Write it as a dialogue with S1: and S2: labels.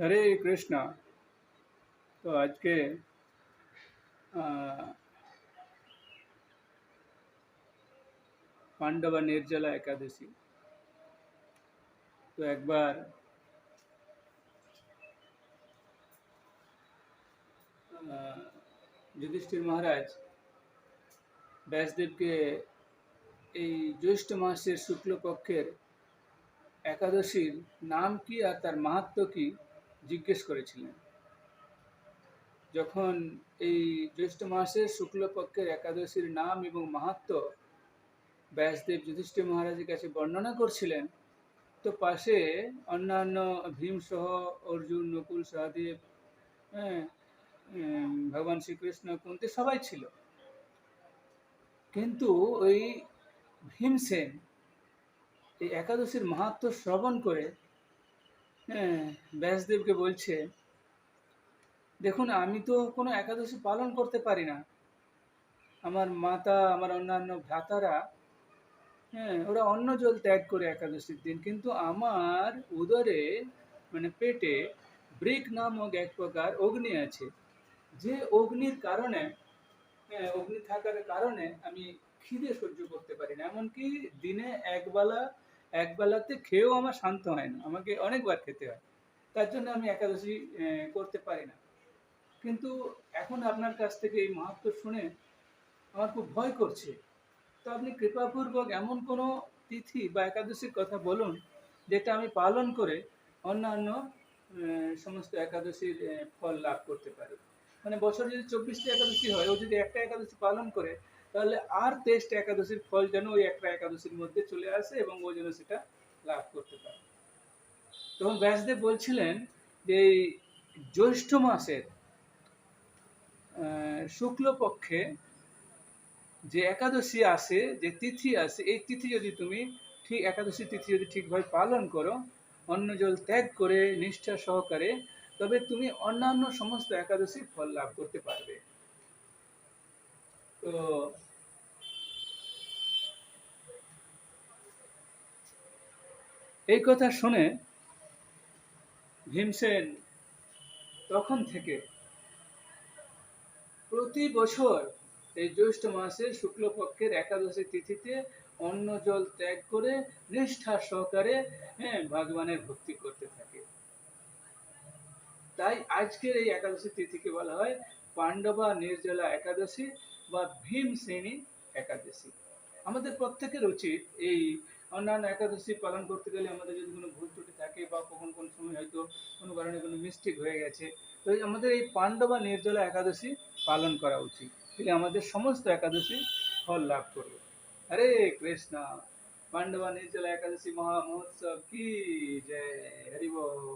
S1: হরে কৃষ্ণ তো আজকে আহ, পাণ্ডবা নির্জলা একাদশী তো একবার আহ, যুধিষ্ঠির মহারাজ ব্যাসদেবকে এই জ্যৈষ্ঠ মাসের শুক্লপক্ষের একাদশীর নাম কি আর তার মাহাত্ম কি জিজ্ঞেস করেছিলেন। যখন এই জ্যৈষ্ঠ মাসের শুক্লপক্ষের একাদশীর নাম এবং মাহাত্ম ব্যাসদেব যুধিষ্ঠির মহারাজের কাছে বর্ণনা করছিলেন, তো পাশে অন্যান্য ভীমসহ অর্জুন, নকুল, সহদেব হ্যাঁ ভগবান শ্রীকৃষ্ণ, কুন্তি সবাই ছিল। কিন্তু ওই ভীমসেন এই একাদশীর মাহাত্ম শ্রবণ করে হ্যাঁ ব্যাসদেবকে বলছে, দেখুন, আমি তো কোনো একাদশী পালন করতে পারি না। আমার মাতা, আমার অন্যান্য ভ্রাতারা হ্যাঁ ওরা অন্ন জল ত্যাগ করে একাদশীর দিন, কিন্তু আমার উদরে মানে পেটে ব্রিক নামক এক প্রকার অগ্নি আছে। যে অগ্নির কারণে হ্যাঁ অগ্নি থাকার কারণে আমি খিদে সহ্য করতে পারি না। এমনকি দিনে একবেলা একবেলাতে খেয়েও আমার শান্ত হয় না, আমাকে অনেকবার খেতে হয়। তার জন্য আমি একাদশী করতে পারি না। কিন্তু এখন আপনার কাছ থেকে এই মাহাত্ম শুনে আমার খুব ভয় করছে। তো আপনি কৃপাপূর্বক এমন কোনো তিথি বা একাদশীর কথা বলুন, যেটা আমি পালন করে অন্যান্য সমস্ত একাদশীর ফল লাভ করতে পারি। মানে বছরে যদি চব্বিশটা একাদশী হয়, ও যদি একটা একাদশী পালন করে তাহলে আর তেইশটা একাদশীর ফল যেন ওই একটা একাদশীর মধ্যে চলে আসে এবং ও যেন সেটা লাভ করতে পারে। তখন ব্যাসদেব বলছিলেন যে এই জ্যৈষ্ঠ মাসের শুক্লপক্ষে যে একাদশী আসে, যে তিথি আসে, এই তিথি যদি তুমি ঠিক একাদশী তিথি যদি ঠিকভাবে পালন করো, অন্ন জল ত্যাগ করে, নিষ্ঠা সহকারে, তবে তুমি অন্যান্য সমস্ত একাদশীর ফল লাভ করতে পারবে। তো এই কথা শুনে ভীমসেন তখন থেকে প্রতি বছর এই জ্যৈষ্ঠ মাসের শুক্লপক্ষের একাদশী তিথিতে অন্ন জল ত্যাগ করে নিষ্ঠা সহকারে হ্যাঁ ভগবানের ভক্তি করতে থাকে। তাই আজকের এই একাদশী তিথিকে বলা হয় পাণ্ডবা নির্জলা একাদশী বা ভীমসেনী একাদশী। আমাদের প্রত্যেকের উচিত এই অন্যান্য একাদশী পালন করতে গেলে আমাদের যদি কোনো ভুল ত্রুটি থাকে বা কখন কোন সময় হয়তো কোনো কারণে কোনো মিস্টেক হয়ে গেছে, তো আমাদের এই পাণ্ডবা নির্জলা একাদশী পালন করা উচিত। তাহলে আমাদের সমস্ত একাদশী ফল লাভ করবে। হরে কৃষ্ণ, পাণ্ডবা নির্জলা একাদশী মহা মহোৎসব, কি জয়, হরি বল।